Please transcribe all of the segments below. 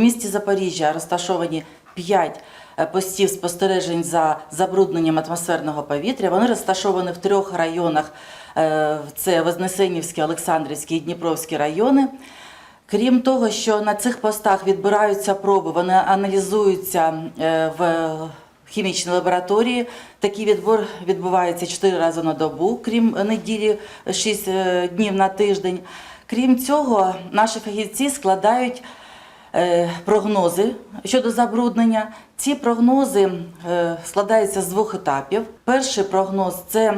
місті Запоріжжя розташовані 5 постів спостережень за забрудненням атмосферного повітря. Вони розташовані в трьох районах: е, це Вознесенівський, Олександрівський і Дніпровський райони. Крім того, що на цих постах відбираються проби, вони аналізуються е, в хімічній лабораторії. Такий відбор відбувається 4 рази на добу, крім неділі 6 е, днів на тиждень. Крім цього, наші фахівці складають е, прогнози щодо забруднення. Ці прогнози е, складаються з двох етапів. Перший прогноз це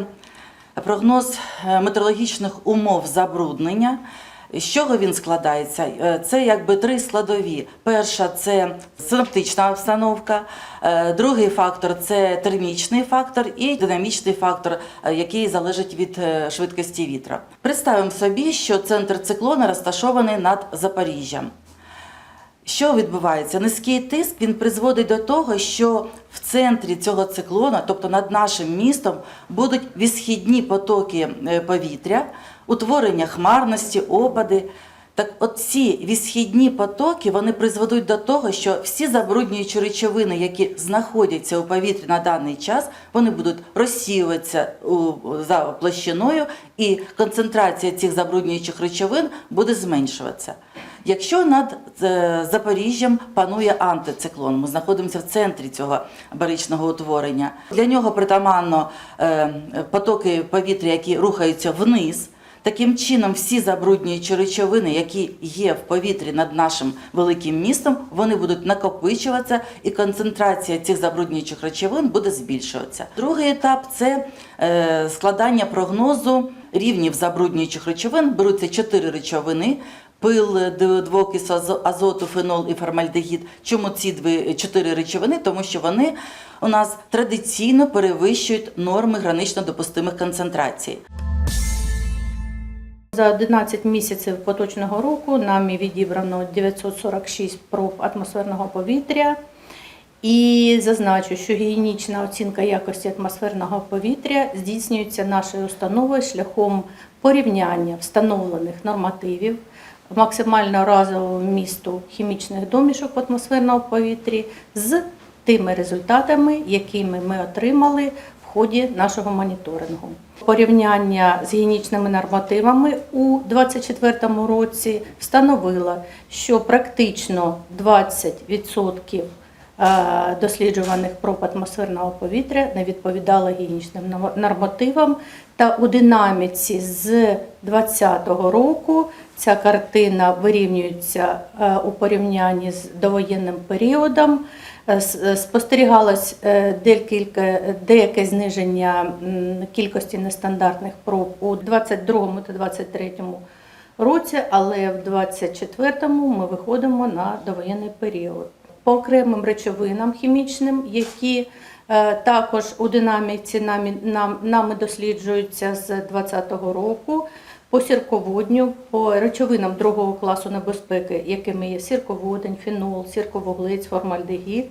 прогноз е, метеорологічних умов забруднення. З чого він складається? Е, Це якби три складові. Перша це синоптична обстановка, е, другий фактор це термічний фактор і динамічний фактор, е, який залежить від е, швидкості вітра. Представимо собі, що центр циклону розташований над Запоріжжям. Що відбувається? Низький тиск він призводить до того, що в центрі цього циклону, тобто над нашим містом, будуть відсхідні потоки е, повітря, утворення хмарності, опади. Так, от ці відсхідні потоки вони призведуть до того, що всі забруднюючі речовини, які знаходяться у повітрі на даний час, вони будуть розсіюватися за площиною, і концентрація цих забруднюючих речовин буде зменшуватися. Якщо над е, Запоріжжям панує антициклон, ми знаходимося в центрі цього баричного утворення. Для нього притаманно е, потоки повітря, які рухаються вниз. Таким чином, всі забруднюючі речовини, які є в повітрі над нашим великим містом, вони будуть накопичуватися, і концентрація цих забруднюючих речовин буде збільшуватися. Другий етап це е, складання прогнозу рівнів забруднюючих речовин. Беруться чотири речовини. Пил, двокис азо- азоту, фенол і формальдегід. Чому ці дві чотири речовини? Тому що вони у нас традиційно перевищують норми гранично допустимих концентрацій. За 11 місяців поточного року нами відібрано 946 проб атмосферного повітря. І зазначу, що гігієнічна оцінка якості атмосферного повітря здійснюється нашою установою шляхом порівняння встановлених нормативів максимально разовому вмісту хімічних домішок в атмосферному повітрі з тими результатами, якими ми отримали в ході нашого моніторингу. Порівняння з гігієнічними нормативами у 2024 році встановило, що практично 20% е, досліджуваних проб атмосферного повітря не відповідало гігієнічним нормативам. Та у динаміці з 2020 року ця картина вирівнюється е, у порівнянні з довоєнним періодом. Е, е, Спостерігалось е, декілька, деяке зниження кількості нестандартних проб у 22 та 23 році, але в 24-му ми виходимо на довоєнний період. По окремим речовинам хімічним, які е, також у динаміці нами, досліджуються з 2020 року. По сірководню, по речовинам другого класу небезпеки, якими є сірководень, фенол, сірковуглець, формальдегід,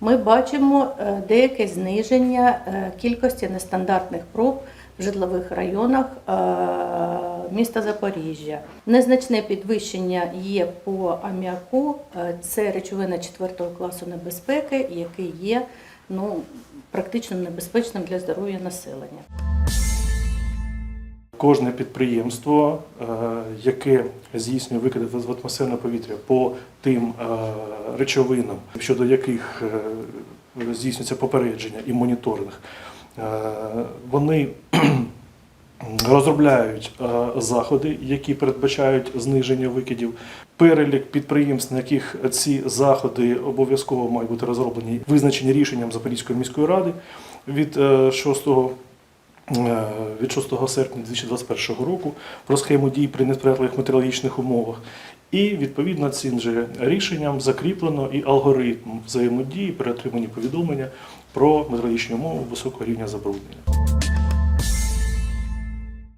ми бачимо е, деяке зниження е, кількості нестандартних проб в житлових районах міста Запоріжжя. Незначне підвищення є по аміаку. Е, Це речовина 4 класу небезпеки, який є ну, практично небезпечним для здоров'я населення. Кожне підприємство, е, яке здійснює викиди в атмосферне повітря по тим е, речовинам, щодо яких здійснюється попередження і моніторинг, вони розробляють е, заходи, які передбачають зниження викидів. Перелік підприємств, на яких ці заходи обов'язково мають бути розроблені, визначені рішенням Запорізької міської ради від е, 6 е, від 6 серпня 2021 року про схему дій при несприятливих метеорологічних умовах. І відповідно цим же рішенням закріплено і алгоритм взаємодії при отриманні повідомлення про метеорологічні умови високого рівня забруднення.